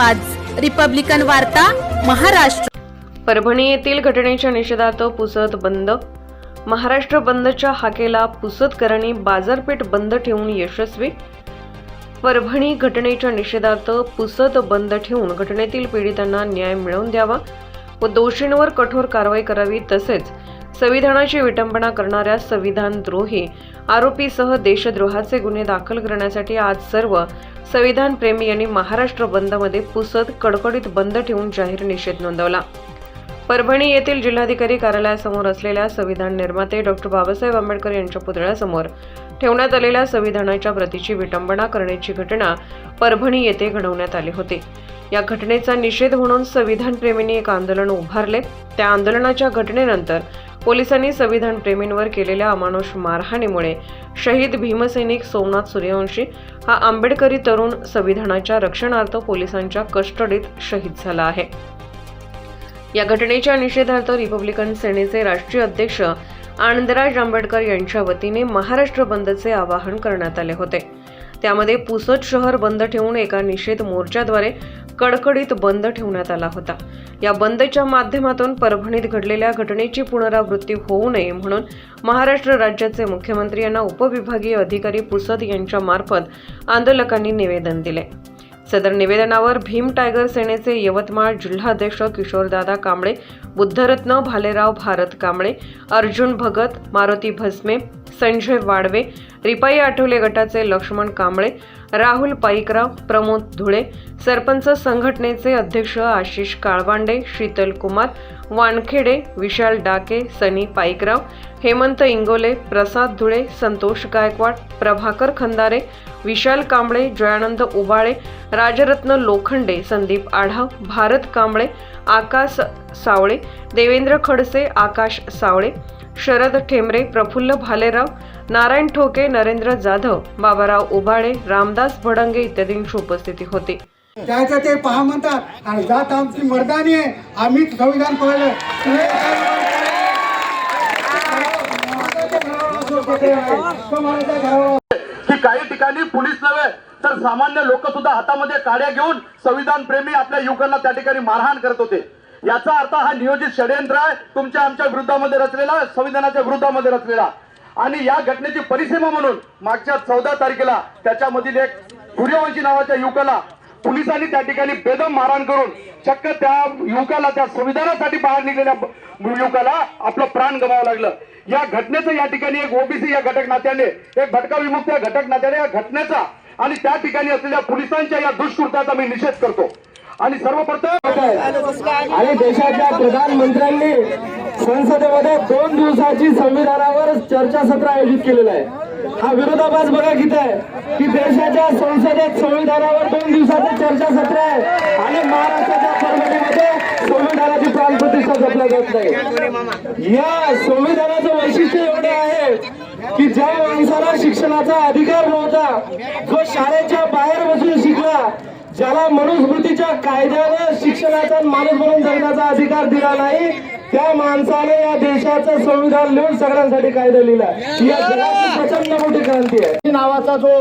आवाज. रिपब्लिकन वार्ता महाराष्ट्र. परभणी येथील घटनेच्या निषेधार्थ पुसत बंद. महाराष्ट्र बंदच्या हाकेला पुसदकरांनी बाजारपेठ बंद ठेवून यशस्वी. परभणी घटनेच्या निषेधार्थ पुसत बंद ठेवून घटनेतील पीडितांना न्याय मिळवून द्यावा व दोषींवर कठोर कारवाई करावी तसेच संविधानाची विटंबना करणाऱ्या संविधानद्रोही आरोपीसह देशद्रोहाचे गुन्हे दाखल करण्यासाठी आज सर्व संविधान प्रेमी यांनी महाराष्ट्र बंदमध्ये पुसद कडकडीत बंद ठेवून जाहीर निषेध नोंदवला. परभणी येथील जिल्हाधिकारी कार्यालयासमोर असलेल्या संविधान निर्माते डॉक्टर बाबासाहेब आंबेडकर यांच्या पुतळ्यासमोर ठेवण्यात आलेल्या संविधानाच्या प्रतीची विटंबना करण्याची घटना परभणी येथे घडवण्यात आली होती. या घटनेचा निषेध म्हणून संविधान प्रेमींनी एक आंदोलन उभारले. त्या आंदोलनाच्या घटनेनंतर पोलिसांनी संविधान प्रेमींवर केलेल्या अमानुष मारहाणीमुळे शहीद भीमसैनिक सोमनाथ सूर्यवंशी हा आंबेडकरी तरुण संविधानाच्या रक्षणार्थ पोलिसांच्या कस्टडीत शहीद झाला आहे. या घटनेच्या निषेधार्थ रिपब्लिकन सेनेचे राष्ट्रीय अध्यक्ष आनंदराज आंबेडकर यांच्या वतीने महाराष्ट्र बंदचे आवाहन करण्यात आले होते. त्यामध्ये पुसद शहर बंद ठेवून एका निषेध मोर्चाद्वारे कडकडीत बंद ठेवण्यात आला होता. या बंदच्या माध्यमातून परभणीत घडलेल्या घटनेची पुनरावृत्ती होऊ नये म्हणून महाराष्ट्र राज्याचे मुख्यमंत्री यांना उपविभागीय अधिकारी पुसद यांच्या मार्फत आंदोलकांनी निवेदन दिले. सदर निवेदनावर भीम टायगर सेनेचे यवतमाळ जिल्हाध्यक्ष किशोरदादा कांबळे बुद्धरत्न भालेराव भारत कांबळे अर्जुन भगत मारुती भस्मे संजय वाडवे रिपाई आठवले गटाचे लक्ष्मण कांबळे राहुल पाईकराव प्रमोद धुळे सरपंच संघटनेचे अध्यक्ष आशिष काळवांडे शीतल कुमार वानखेडे विशाल डाके सनी पाईकराव हेमंत इंगोले प्रसाद धुळे संतोष गायकवाड प्रभाकर खंदारे विशाल कांबळे जयानंद उबाळे राजरत्न लोखंडे संदीप आढाव भारत कांबळे आकाश सावळे देवेंद्र खडसे आकाश सावळे शरद ठेमरे प्रफुल्ल भालेराव नारायण ठोके नरेंद्र जाधव बाबाराव उबाळे रामदास भडंगे इत्यादींची उपस्थिती होती. त्याचं ते पहा म्हणतात. आणि जात आमची मर्दानी आहे. आम्ही संविधान पाहिलं की काही ठिकाणी पोलीस नव्हे तर सामान्य लोक सुद्धा हातामध्ये काड्या घेऊन संविधान प्रेमी आपल्या युवकांना त्या ठिकाणी मारहाण करत होते. याचा अर्थ हा नियोजित षडयंत्र आहे. तुमच्या आमच्या विरुद्धामध्ये रचलेला संविधानाच्या विरुद्धामध्ये रचलेला. आणि या घटनेची परिसीमा म्हणून मागच्या चौदा तारखेला त्याच्यामधील एक सूर्यवंशी नावाच्या युवकाला पोलिसांनी त्या ठिकाणी बेदम मारहाण करून चक्क त्या युवकाला त्या संविधानासाठी बाहेर निघलेल्या युवकाला आपलं प्राण गमावं लागलं. या घटनेचं या ठिकाणी एक ओबीसी या घटक नात्याने एक भटका विमुक्त या घटक नात्याने या घटनेचा आणि त्या ठिकाणी असलेल्या पोलिसांच्या या दुष्कृत्याचा मी निषेध करतो. आणि सर्वप्रथम आणि देशाच्या प्रधानमंत्र्यांनी संसदेमध्ये दोन दिवसाची संविधानावर चर्चासत्र आयोजित केलेलं आहे. हा विरोधाभास बघा किती आहे की देशाच्या संसदेत संविधानावर दोन दिवसाचं चर्चासत्र आहे. आणि महाराष्ट्राच्या परभणीमध्ये संविधानाची प्राणप्रतिष्ठा जपल्या जात नाही. या संविधानाचं वैशिष्ट्य एवढे आहे की ज्या माणसाला शिक्षणाचा अधिकार नव्हता जो शाळेच्या बाहेर बसून शिकला ज्याला मनुस्मृतीच्या कायद्याने शिक्षणाचा माणूस म्हणून जगण्याचा अधिकार दिला नाही त्या माणसाने या देशाचं संविधान लिहून सगळ्यांसाठी कायदा लिहिला. या जगाची प्रचंड मोठी क्रांती आहे. नावाचा जो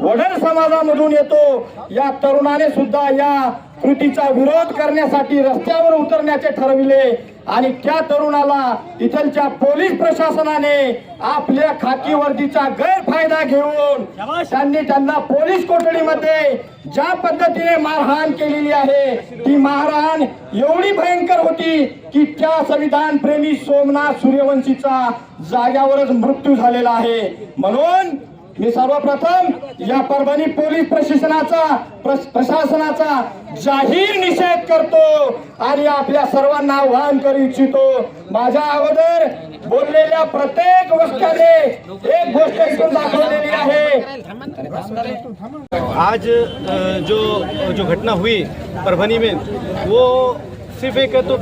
वडर समाजामधून येतो या तरुणाने सुद्धा या कृतीचा विरोध करण्यासाठी रस्त्यावर उतरण्याचे ठरविले. आणि त्या तरुणाला इथलच्या पोलीस प्रशासनाने आपल्या खाकी वर्दीचा गैरफायदा घेऊन त्यांनी त्यांना पोलीस कोठडीमध्ये ज्या पद्धतीने मारहाण केलेली आहे ती मारहाण एवढी भयंकर होती की त्या संविधान प्रेमी सोमनाथ सूर्यवंशीचा जाग्यावरच मृत्यू झालेला आहे. म्हणून मी सर्वप्रथम या परभणी पोलीस प्रशासनाचा प्रश- प्रशासनाचा जाहीर निषेध करतो आणि आपल्या सर्वांना आव्हान करू इच्छितो. माझ्या अगोदर बोललेल्या प्रत्येक वक्त्याने एक गोष्ट इथून दाखवलेली आहे. आज जो जो घटना हुई परभणी में वो सिर्फ़ एक तो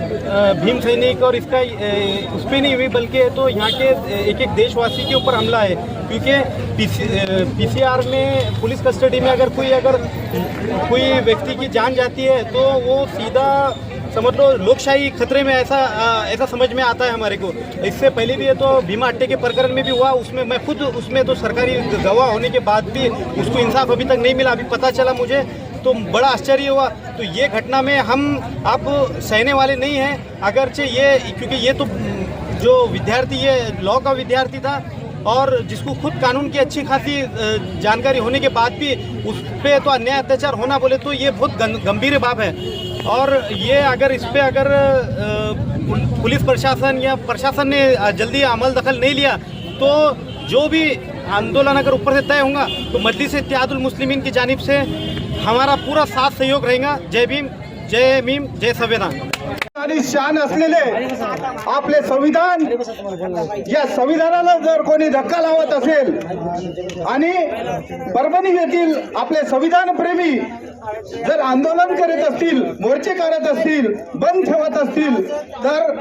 भीम सैनिक और इसका उस पर नहीं हुई, बल्कि तो यहाँ के एक एक देशवासी के ऊपर हमला है। क्योंकि पीसीआर में पुलिस कस्टडी में अगर कोई अगर कोई व्यक्ति की जान जाती है तो वो सीधा समझ लो, लोकशाही खतरे में ऐसा ऐसा समझ में आता है हमारे को। इससे पहले भी ये तो भीमा अट्टे के प्रकरण में भी हुआ, उसमें मैं खुद, उसमें तो सरकारी गवाह होने के बाद भी उसको इंसाफ अभी तक नहीं मिला, अभी पता चला मुझे। तो बड़ा आश्चर्य हुआ। तो ये घटना में हम आप सहने वाले नहीं हैं। अगरचे ये, क्योंकि ये तो जो विद्यार्थी, ये लॉ का विद्यार्थी था और जिसको खुद कानून की अच्छी खासी जानकारी होने के बाद भी उस पर तो अन्याय अत्याचार होना बोले तो ये बहुत गंभीर बात है। और ये अगर इस पर अगर पुलिस प्रशासन या प्रशासन ने जल्दी अमल दखल नहीं लिया तो जो भी आंदोलन अगर ऊपर से तय होगा तो मजलिस इत्यादुल मुस्लिमीन की जानिब से हमारा पूरा साथ सहयोग रहेगा। जय भीम जय भीम जय संविधान। आणि शान असलेले आपले संविधान या संविधानाला जर कोणी धक्का लावत असेल आणि परभणी येथील आपले संविधान प्रेमी जर आंदोलन करत असतील मोर्चे काढत असतील बंद ठेवत असतील तर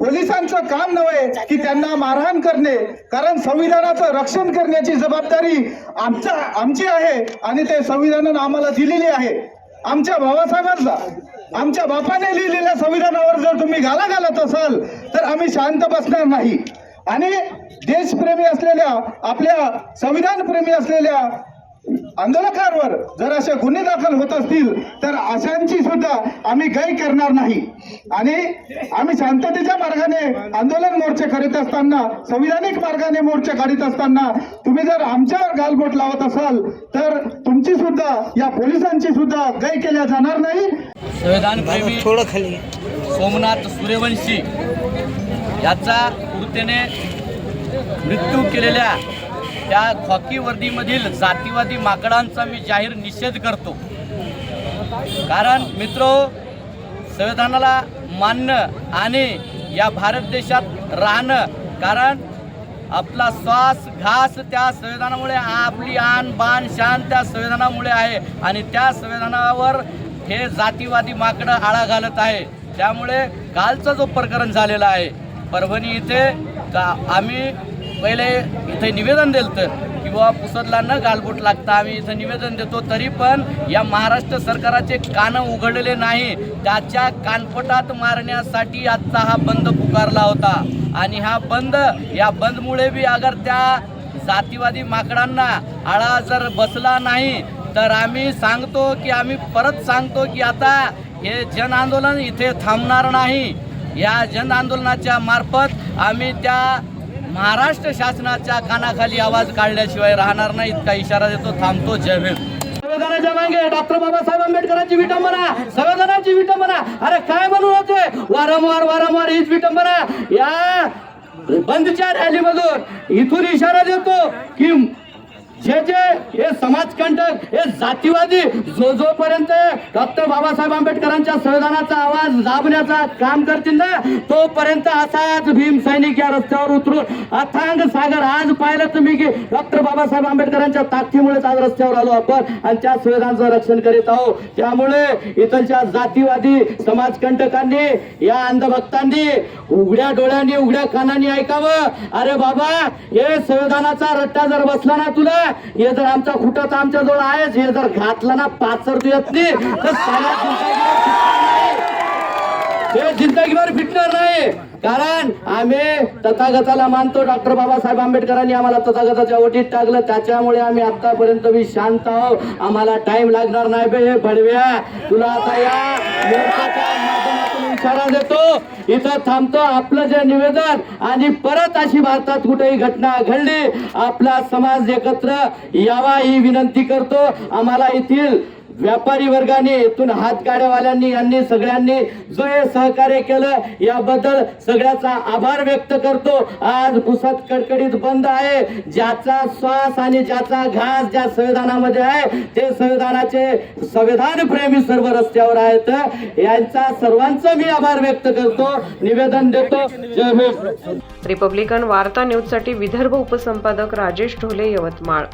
पोलिसांचं काम नव्हे की त्यांना मारहाण करणे कारण संविधानाचं रक्षण करण्याची जबाबदारी आमच्या आमची आहे आणि ते संविधानानं आम्हाला दिलेली आहे. आमच्या भावासाहेबांचा आमच्या बापाने लिहिलेल्या संविधानावर जर तुम्ही गाला घालत असाल तर आम्ही शांत बसणार नाही. आणि देशप्रेमी असलेल्या आपल्या संविधान प्रेमी असलेल्या आंदोलकांवर जर असे गुन्हे दाखल होत असतील तर अशांची सुद्धा आम्ही गय करणार नाही. आणि आम्ही शांततेच्या मार्गाने आंदोलन मोर्चे करीत असताना संविधानिक मार्गाने मोर्चे काढीत असताना तुम्ही जर आमच्यावर गालबोट लावत असाल तर तुमची सुद्धा या पोलिसांची सुद्धा गय केल्या जाणार नाही. संविधानप्रेमी सोमनाथ सूर्यवंशी याचा मृत्यू केलेल्या त्या खॉकी वर्दीमधील जातीवादी माकडांचा मी जाहीर निषेध करतो. कारण मित्र संविधानाला मानणं आणि या भारत देशात राहणं कारण आपला श्वास घास त्या संविधानामुळे आपली आन बाण शान त्या संविधानामुळे आहे आणि त्या संविधानावर हे जातीवादी माकडं आळा घालत आहे. त्यामुळे कालचं जो प्रकरण झालेला आहे परभणी इथे का आम्ही पहिले इथे निवेदन दिलं तर किंवा पुसदला न गालबोट लागता. आम्ही इथं निवेदन देतो. तरी पण या महाराष्ट्र सरकाराचे कान उघडले नाही. त्याच्या कानपटात मारण्यासाठी आजचा हा बंद पुकारला होता. आणि हा बंद या बंदमुळे बी अगर त्या जातीवादी माकडांना आळा जर बसला नाही तर आम्ही सांगतो की आम्ही परत सांगतो की आता हे जन आंदोलन इथे थांबणार नाही. या जन आंदोलनाच्या मार्फत आम्ही त्या महाराष्ट्र शासनाच्या कानाखाली आवाज काढल्याशिवाय राहणार नाही. इतका इशारा देतो थांबतो. जय भीम. संविधानाच्या मागे. डॉक्टर बाबासाहेब आंबेडकरांची विटंबना संविधानाची विटंबना अरे काय म्हणून होते वारंवार वारंवार हीच विटंबना या बंदच्या रॅलीमधून इथून इशारा देतो की जे जे हे समाजकंटक हे जातीवादी जो जोपर्यंत डॉक्टर बाबासाहेब आंबेडकरांच्या संविधानाचा आवाज दाबण्याचा काम करतील ना तोपर्यंत असाच भीम सैनिक या रस्त्यावर उतरून अथांग सागर आज पाहिलं तुम्ही की डॉक्टर बाबासाहेब आंबेडकरांच्या ताकदीमुळेच आज रस्त्यावर आलो आपण आणि त्या संविधानाचं रक्षण करीत आहोत. त्यामुळे इथलच्या जातीवादी समाजकंटकांनी या अंधभक्तांनी उघड्या डोळ्यांनी उघड्या कानांनी ऐकावं. अरे बाबा हे संविधानाचा रट्टा जर बसला ना तुला हे जर आमचा खुटाचा तर आमच्याजवळ आहेच. हे जर घातलं ना पाचर तू येत नाही. तर जिंदगीवर फिटणार नाही. हे जिंदगीभर फिटणार नाही. कारण आम्ही तथागताला मानतो डॉक्टर बाबासाहेब आंबेडकरांनी आम्हाला तथागताच्या ओटीत टाकलं. त्याच्यामुळे आम्ही आतापर्यंत मी शांत आहोत. आम्हाला टाइम लागणार नाही बे हे भडव्या. तुला आता या इशारा देतो. इथं थांबतो आपलं जे निवेदन आणि परत अशी भारतात कुठेही घटना घडली आपला समाज एकत्र यावा ही विनंती करतो. आम्हाला येथील व्यापारी वर्गाने इथून हातगाड्यावाल्यांनी यांनी सगळ्यांनी जो हे सहकार्य केलं याबद्दल सगळ्याचा आभार व्यक्त करतो. आज पुसत कडकडीत बंद आहे. ज्याचा श्वास आणि ज्याचा घास ज्या संविधानामध्ये आहे ते संविधानाचे संविधान प्रेमी सर्व रस्त्यावर आहेत. यांचा सर्वांचा मी आभार व्यक्त करतो. निवेदन देतो. रिपब्लिकन वार्ता न्यूजसाठी विदर्भ उपसंपादक राजेश ढोले यवतमाळ.